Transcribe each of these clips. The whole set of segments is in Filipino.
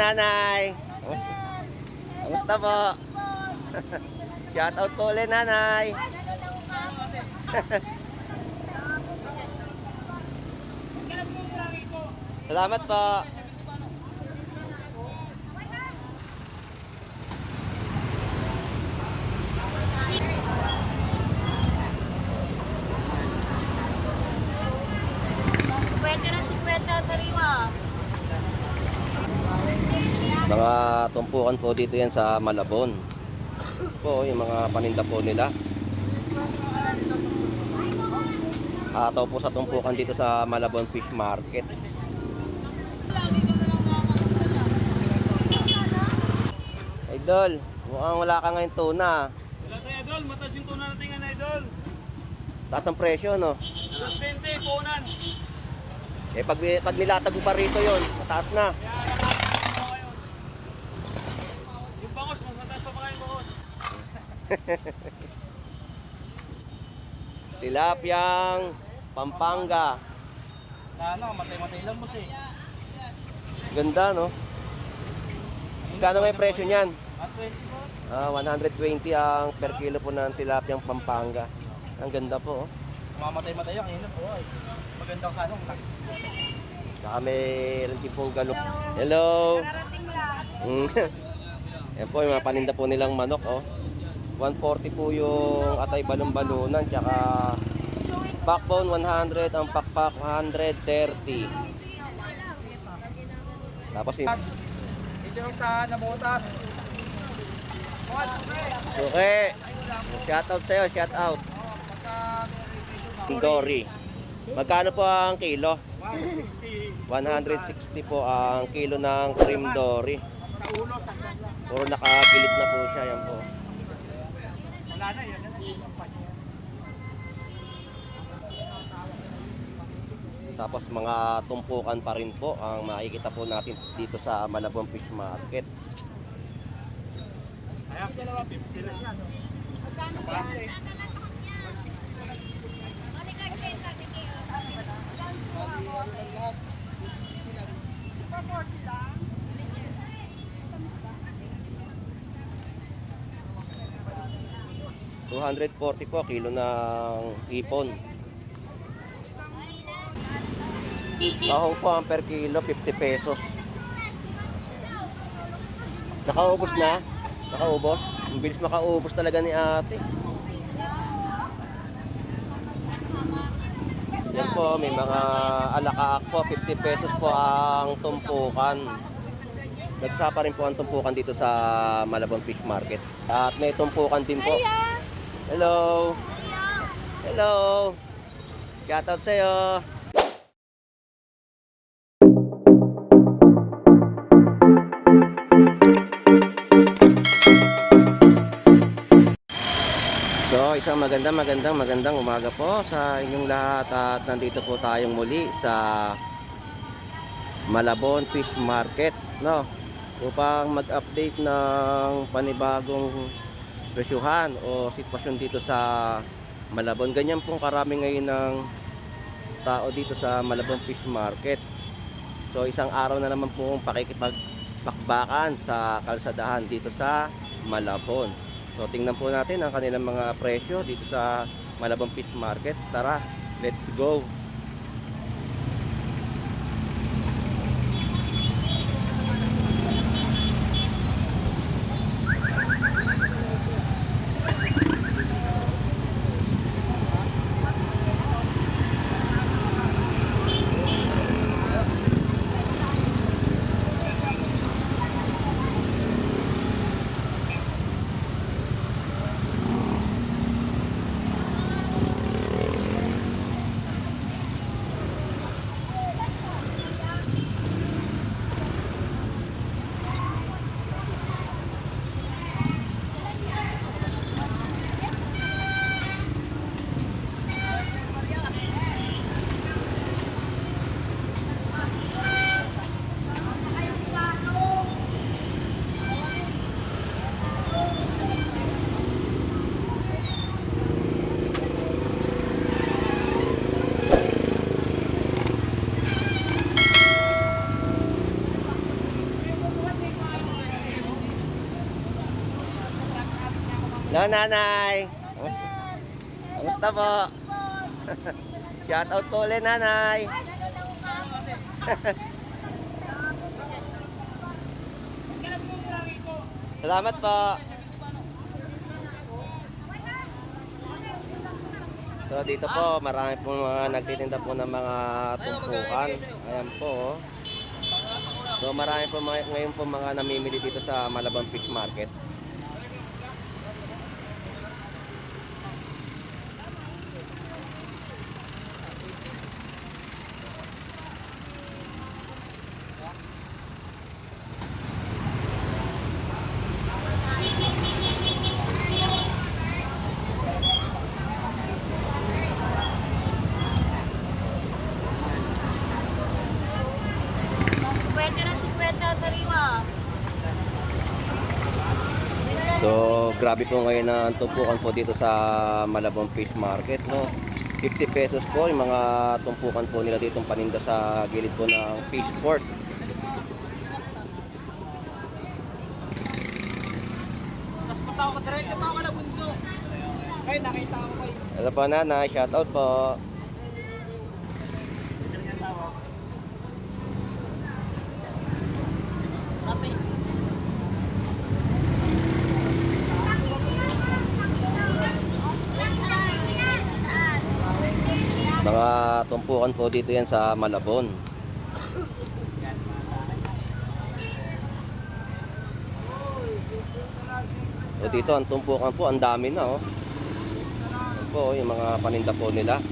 nanay. Kamusta po? Shout out po ulit nanay. Salamat po. Mga tumpukan po dito yan sa Malabon. Po, yung mga paninda po nila. Ataw po sa tumpukan dito sa Malabon Fish Market. Idol, mukhang wala ka ngayon tuna. Wala tayo, idol. Mataas yung tuna natin nga, idol. Taas ang presyo, no? Plus 20, punan. Eh, pag, pag nilatag pa rito yon, mataas na. Kaya nakakasama ko ngayon. Yung bangos, mas mataas pa pa kayo bangos. Tilapyang Pampanga. Ano, matay-matay lang mo siya. Ganda, no? Kano nga yung presyo niyan? At 20 boss. Ah, 120 ang per kilo po ng tilapyang Pampanga. Ang ganda po, oh. Mamatay-matay yan, ayun na po ay. Magandang sanong. Saka may din pong galok. Hello! Karating lang. Mm. Yan po, yung mga paninda po nilang manok, oh. 140 po yung atay balon-balunan, tsaka backbone 100, ang pakpak 130. Tapos yung Ito yung sa nabutas. Boss, suke. Shout out sa'yo, shout out. Dory. Magkano po ang kilo? 160. 160 po ang kilo ng cream dory. Sa sa Puro nakagilid na po siya, yan po. Wala na, yung kampanya. Tapos mga tumpukan pa rin po ang makikita po natin dito sa Malabon Fish Market. Kaya, dalawa 50 lang yan. Sa plastic. 160 na lang. Bali, ano lang lahat. 260 lang. 240 po kilo ng hipon. Tahong po ang per kilo 50 pesos. Nakaubos na? Nakaubos? Ang bilis makaubos talaga ni ate. Yan po, may mga alakaak po, 50 pesos po ang tumpukan. Nagsapa rin po ang tumpukan dito sa Malabon Fish Market. At may tumpukan din po. Hello! Hello! Shoutout sa'yo! So, isang magandang magandang magandang umaga po sa inyong lahat at nandito po tayong muli sa Malabon Fish Market, no? Upang mag-update ng panibagong presyuhan o sitwasyon dito sa Malabon. Ganyan pong karami ngayon ng tao dito sa Malabon Fish Market. So, isang araw na naman po pakikipagpakbakan sa kalsadahan dito sa Malabon. So tingnan po natin ang kanilang mga presyo dito sa Malabang Fish Market. Tara, let's go. Hello, nanay. Kamusta, po? Shout out po ulit, nanay. Salamat po. So dito po, marami po mga nagtitinda po ng mga tumpukan. Ayan po. oh. So marami po mga, ngayon po mga namimili dito sa Malabang Fish Market. Grabe po ngayon ang tumpukan po dito sa Malabang Fish Market. No? 50 pesos po yung mga tumpukan po nila dito paninda sa gilid po ng fish port. Tapos patawa ka, direct ka na bunso. Ay, nakita ko kayo. Hello po nanay, shout out po. Kape. Mga tumpukan po dito yan sa Malabon. O dito ang tumpukan po, ang dami na oh. Po oh, yung mga paninda po nila.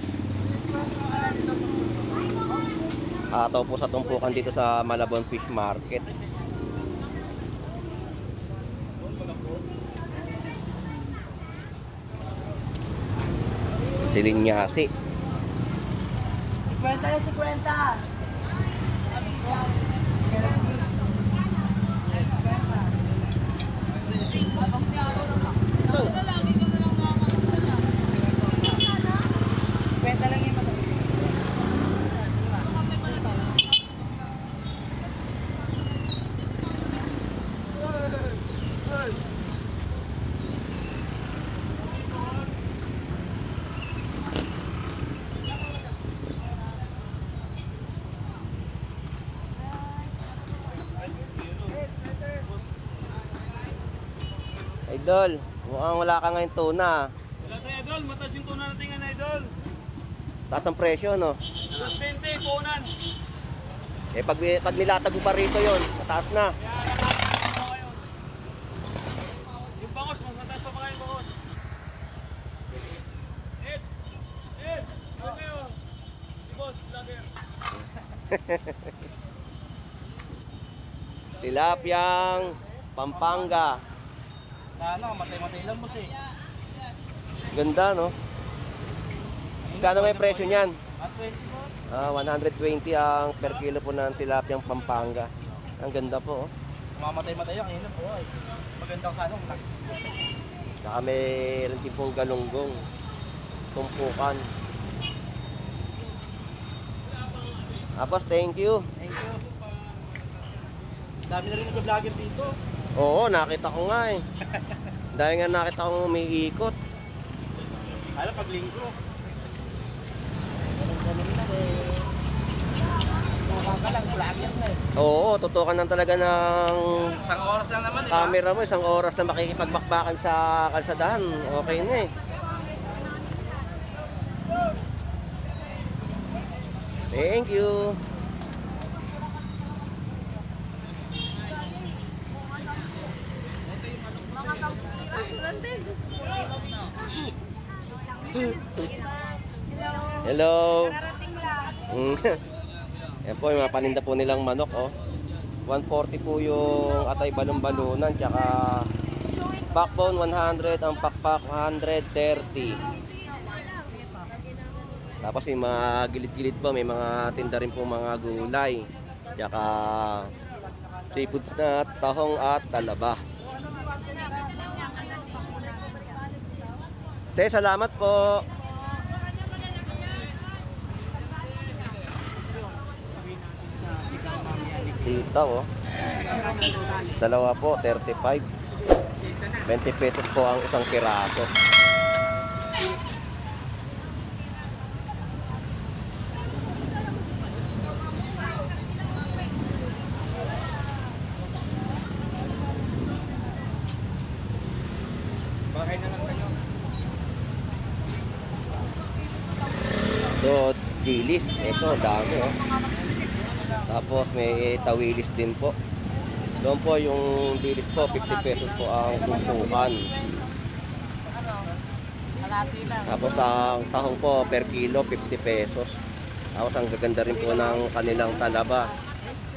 Ataw po sa tumpukan dito sa Malabon Fish Market. Silinyasi. 50 na 50. Idol, mukhang wala ka ngayon tuna. Wala tayo, idol. Mataas yung tuna natin nga, idol. Taas ang presyo, no? Plus 20, punan. Eh, pag, pag nilatag mo pa rito yon, mataas na. Ko. Yung bangos, mas mataas pa pa kayo bangos. Ed! Ed! Ano kayo? Si boss, vlogger. Tilapyang Pampanga. Ano, matay-matay lang boss eh. Ganda, no? Kano nga yung presyo niyan? At 20 boss. Ah, 120 ang per kilo po ng tilapyang Pampanga. Ang ganda po, oh. Mamatay-matay yan, ayun po ay. Magandang sanong. Saka mayroon din pong galunggong. Tumpukan. Tapos, thank you. Thank you. Dami na rin nag-vlogger dito. Oo, nakita ko nga eh. Dahil nga nakita ko umiikot. Alam, pag linggo. Eh. Oo, tutukan lang talaga ng Isang oras lang naman, ba? camera mo. Isang oras na makikipagbakbakan sa kalsadahan. Okay na eh. Thank you. Mga 10 piraso lang din. Diyos ko. Hello. Mm. Yan po yung mga paninda po nilang manok oh. 140 po yung atay balon-balunan tsaka backbone 100 ang pakpak 130. Tapos may mga gilid-gilid po, may mga tinda rin po mga gulay. Tsaka seafoods na tahong at talaba. Te, salamat po. Sitaw, oh. Dalawa po, 35. 20 pesos po ang isang piraso. Bahay na lang kayo. So, dilis. Ito, dami oh. Tapos may tawilis din po. Doon po yung dilis po, 50 pesos po ang tumpukan. Tapos ang tahong po per kilo 50 pesos. Tapos ang gaganda rin po ng kanilang talaba.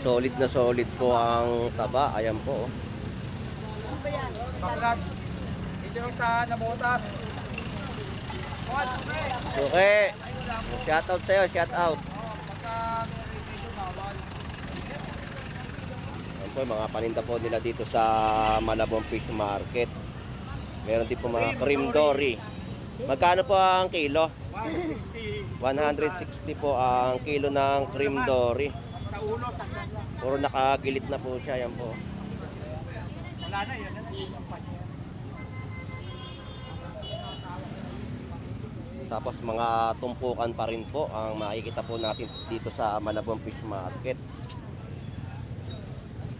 Solid na solid po ang taba. Ayan po. oh. Baklat. Dito yung sa nabutas. Okay. Shout out sa'yo, shout out. Pagka may dito, bawal. Po, mga paninda po nila dito sa Malabon Fish Market. Meron din po mga cream dory. Magkano po ang kilo? 160 160 po ang kilo ng cream dory. Puro nakagilit na po siya. Yan po. Wala na, yun. Tapos mga tumpukan pa rin po ang makikita po natin dito sa Malabon Fish Market.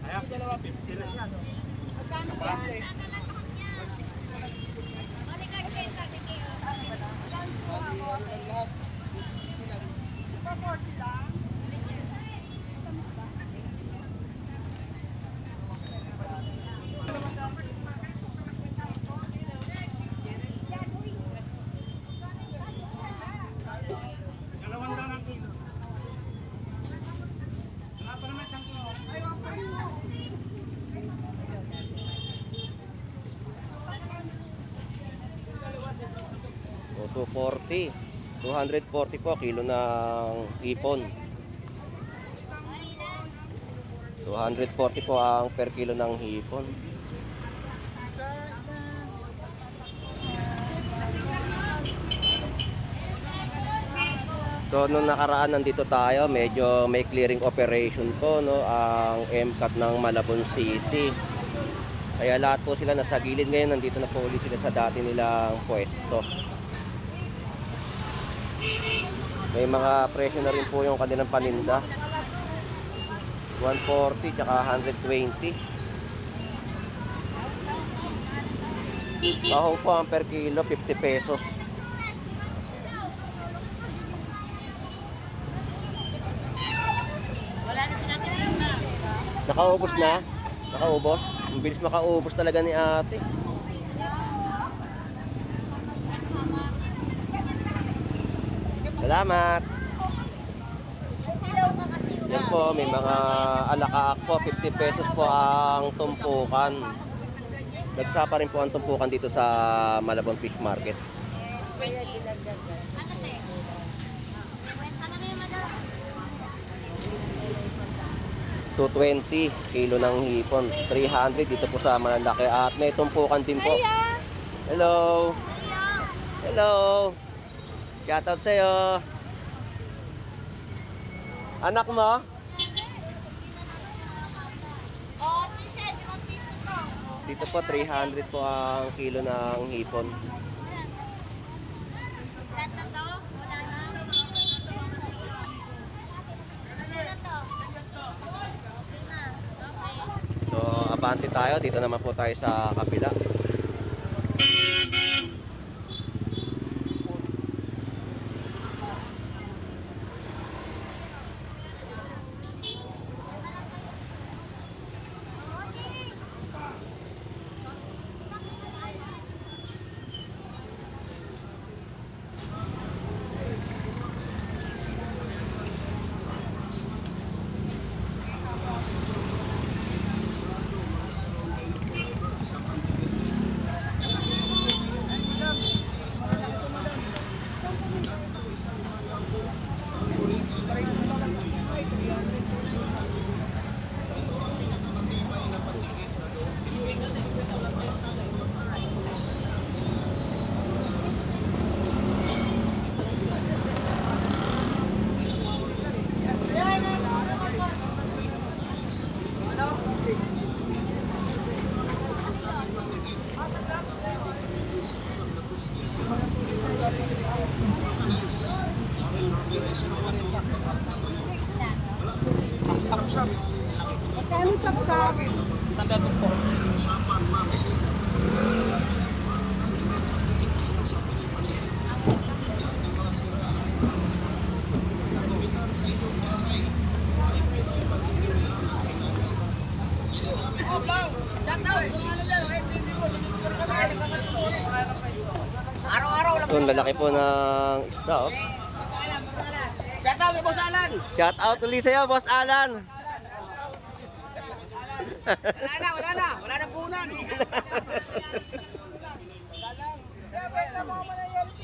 Kaya dalawa, 50 lang yan. Sa plastic. 160 na lang. Bali, ano lang lahat. 260 lang. Dalawang daan ang kilo. Wala pa naman isang kilo. O 240. 240 po kilo ng ipon. 240 po ang per kilo ng hipon. So nung nakaraan nandito tayo, medyo may clearing operation po no ang MCAT ng Malabon City. Kaya lahat po sila nasa gilid ngayon, nandito na po ulit sila sa dati nilang pwesto. May mga presyo na rin po yung kanilang paninda. 140 tsaka 120. Tahong po ang per kilo, 50 pesos. Nakaubos na? Nakaubos? Ang bilis makaubos talaga ni ate. Salamat! Yan po, may mga alakaak po, 50 pesos po ang tumpukan. Nagsapa rin po ang tumpukan dito sa Malabon Fish Market. Ano may madal. 220 kilo ng hipon. 300 dito po sa malalaki. At may tumpukan din po. Hello! Hello! Shoutout sa'yo! Anak mo? Dito po 300 po ang kilo ng hipon. So, abante tayo. Dito naman po tayo sa kabila. Araw-araw lang. Ang lalaki po ng isda, oh. Shout out kay Boss Alan. Shout out ulit sa'yo, Boss Alan. Wala na, wala na. Wala na punan.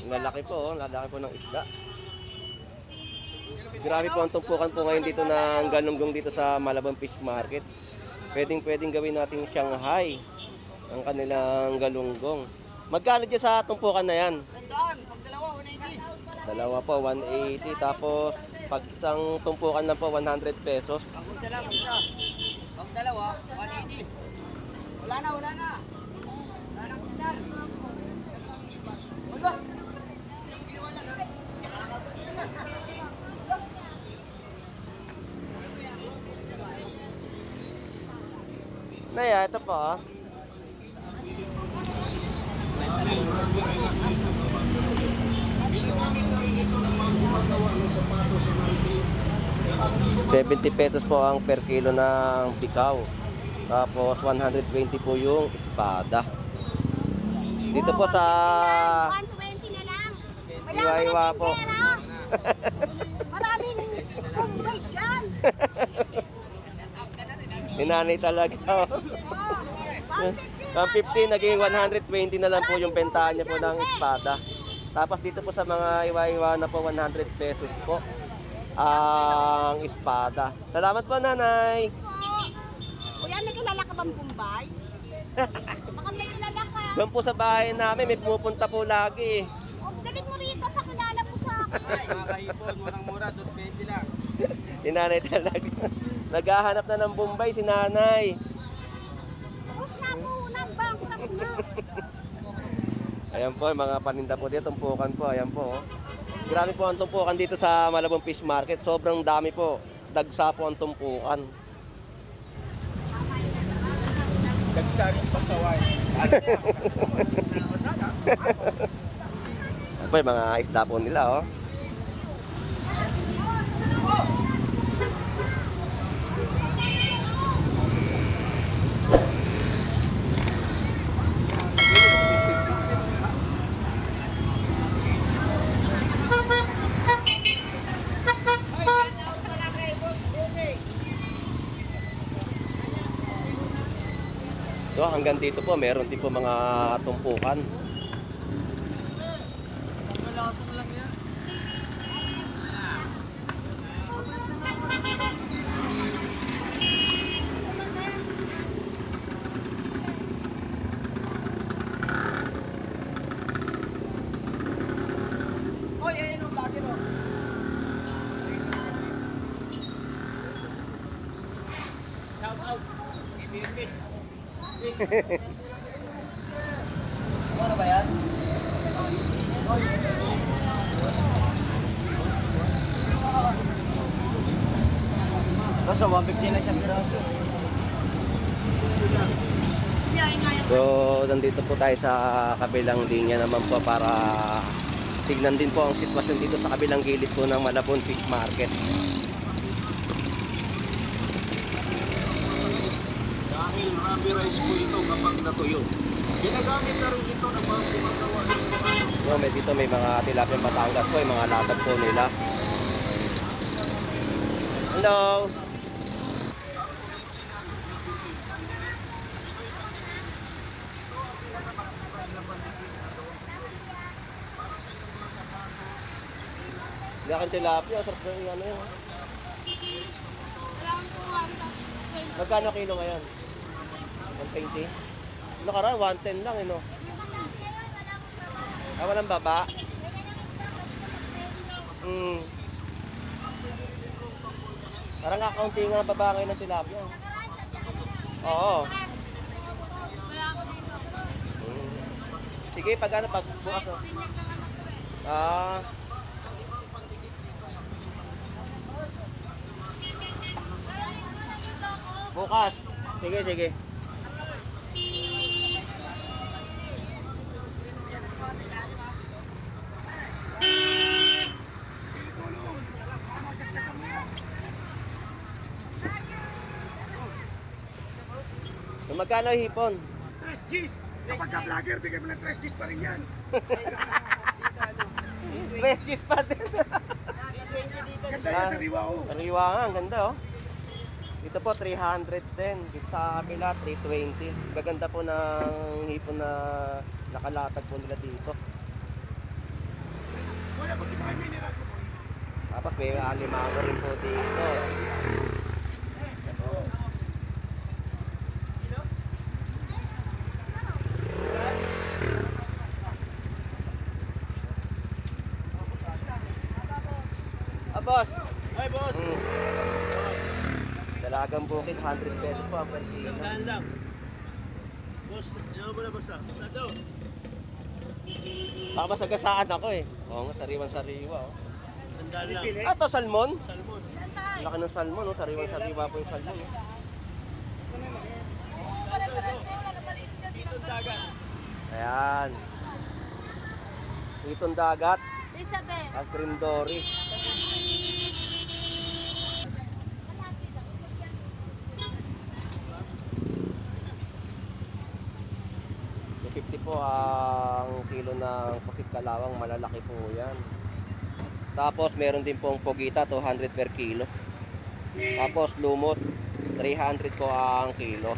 Lalaki po, oh. Lalaki po ng isda. Grabe po ang tumpukan po ngayon dito ng galunggong dito sa Malabon Fish Market. Pwedeng pwedeng gawin nating Shanghai ang kanilang galunggong. Magkano dyan sa tumpukan na yan? Sandaan, pag dalawa, 180. Dalawa po, 180. Tapos, pag isang tumpukan lang po, 100 pesos. Pag isa lang, isa. Pag dalawa, 180. Wala na, wala na. Wala nang final. Wala. Naya, ito po. ah. $70 pesos po ang per kilo ng bikaw. Tapos 120 po yung espada. Dito po sa 120 na lang. Wala Iwa-iwa po. Maraming kumbay dyan. Hinanay talaga. oh. Oh, Ang 50 naging 120 na lang po yung bentahan niya po ng espada. Tapos dito po sa mga iwa-iwa na po 100 pesos po ang espada. Salamat po nanay. Kuya, may kilala ka bang Bombay? Baka may kilala ka. Doon po sa bahay namin may pumupunta po lagi. O, galing mo rito, pakilala mo sa akin. Nakakaipon, murang mura, 220 lang. Si nanay talaga. Naghahanap na ng Bombay si nanay. Ayan po, mga paninda po dito, tumpukan po, ayan po. oh. Grabe po ang tumpukan dito sa Malabon Fish Market. Sobrang dami po. Dagsa po ang tumpukan. Dagsaring pasaway. Ayan po, mga isda po nila, oh. Hanggang dito po, meron din po mga tumpukan. Oy, ayun ang lagi mo. Shout out. Kay Fish. Ano ba yan? Basta 150 na siya piraso. So, nandito po tayo sa kabilang linya naman po para tignan din po ang sitwasyon dito sa kabilang gilid po ng Malabon Fish Market. Rubberized po ito kapag natuyo. Ginagamit na rin ito ng mga gumagawa ng mga So, may dito may mga tilapia Batangas po, yung mga latag po nila. Hello! Hindi akong tilapia, sarap na yung ano yun. Magkano kilo ngayon? 120? Ano ka 110 lang, eh, no? Ah, walang baba? Hmm. Parang kakaunti nga baba ngayon ng tilapia. Oo. Hmm. Sige, pag ano, pag bukas. oh. Ah. Bukas. Sige, sige. Magkano hipon? 3 Gs. Kapag ka vlogger, bigay mo ng 3 Gs pa rin yan. Best kiss pa din. Ganda yan sa riwa oh. Sariwa nga, ang ganda oh. Dito po 310, dito sa kabila 320. Gaganda po ng hipon na nakalatag po nila dito. Kuya, pati mga mineral ko. Tapos may alimango rin po dito. Ah, boss. Ay, boss. Mm. Dalagang bukid, 100 pesos po ang per kilo. Sandaan lang. Boss, ano mo na boss ah? Boss, ano? Baka masagasaan ako eh. Oo nga, sariwan sariwa oh. Sandaan lang. Ah, to salmon? Salmon. Laki ng salmon, no? Sariwan sariwa po yung salmon. oh. Itong dagat. Ayan. Itong dagat Elizabeth. at Crindori. Yung 50 po ang kilo ng kalawang, malalaki po yan. Tapos meron din pong pogita, 200 per kilo. Tapos lumot, 300 po ang kilo.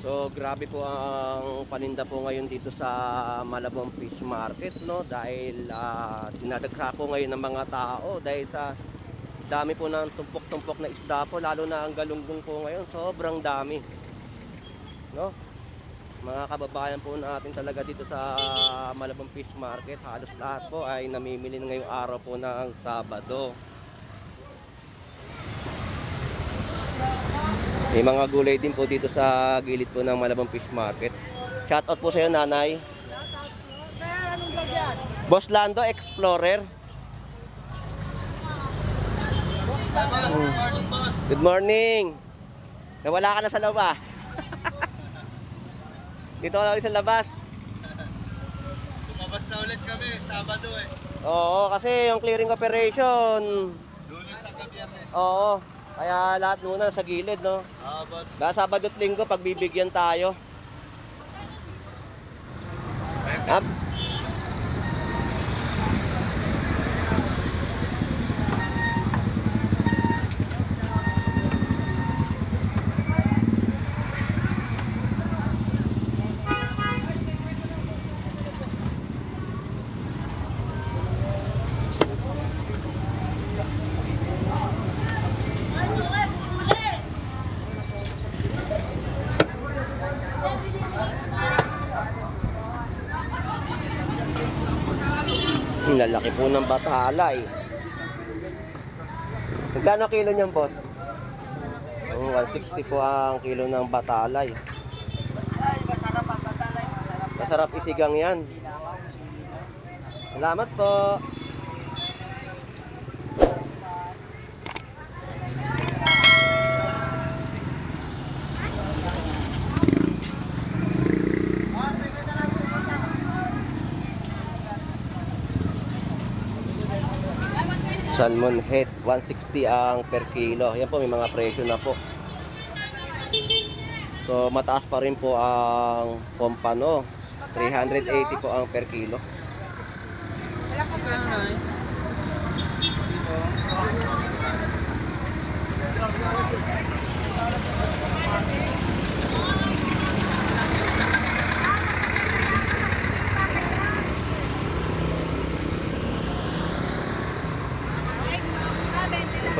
So grabe po ang paninda po ngayon dito sa Malabon Fish Market no dahil uh, dinadagsa po ngayon ng mga tao dahil sa dami po ng tumpok-tumpok na isda po lalo na ang galunggong po ngayon sobrang dami no mga kababayan po natin talaga dito sa Malabon Fish Market halos lahat po ay namimili ngayong araw po ng Sabado May mga gulay din po dito sa gilid po ng Malabang Fish Market. Shout out po sa iyo, nanay. Boss Lando Explorer. Good morning. Nawala ka na sa loob ah. dito ka na ulit sa labas. Lumabas na ulit kami, Sabado eh. Oo, kasi yung clearing operation. Lunes hanggang biyernes. Oo. Kaya lahat muna sa gilid, no? Ah, boss. Baka Sabado at Linggo, pagbibigyan tayo. Up. Lalaki po ng batalay. Magkano kilo niyan, boss? Oh, 160 po ang kilo ng batalay. Ay, masarap ang batalay. Masarap isigang yan. Salamat po. Salmon head, 160 ang per kilo. Yan po, may mga presyo na po. So, mataas pa rin po ang pompano. 380 po ang per kilo. Ito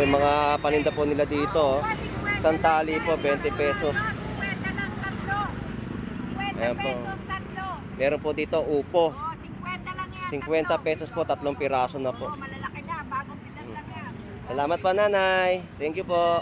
po yung mga paninda po nila dito. oh. Isang tali po, 20 pesos. 50 lang tatlo. 50 Ayan po. Meron po dito upo. Oh, 50 lang yan. 50 tatlo. pesos po, tatlong piraso na po. Malalaki na. Bagong pitas lang yan. Salamat po nanay. Thank you po.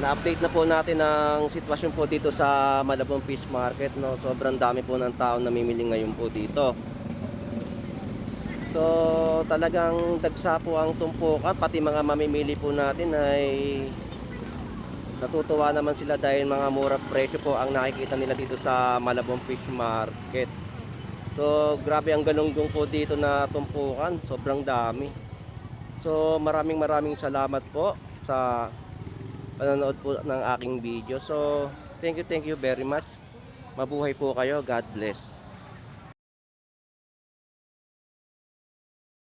Na-update na po natin ang sitwasyon po dito sa Malabon Fish Market. No? Sobrang dami po ng tao namimili ngayon po dito. So talagang dagsa po ang tumpukan. Pati mga mamimili po natin ay natutuwa naman sila dahil mga mura presyo po ang nakikita nila dito sa Malabon Fish Market. So grabe ang galunggong po dito na tumpukan. Sobrang dami. So maraming maraming salamat po sa panonood po ng aking video. So thank you, thank you very much. Mabuhay po kayo. God bless.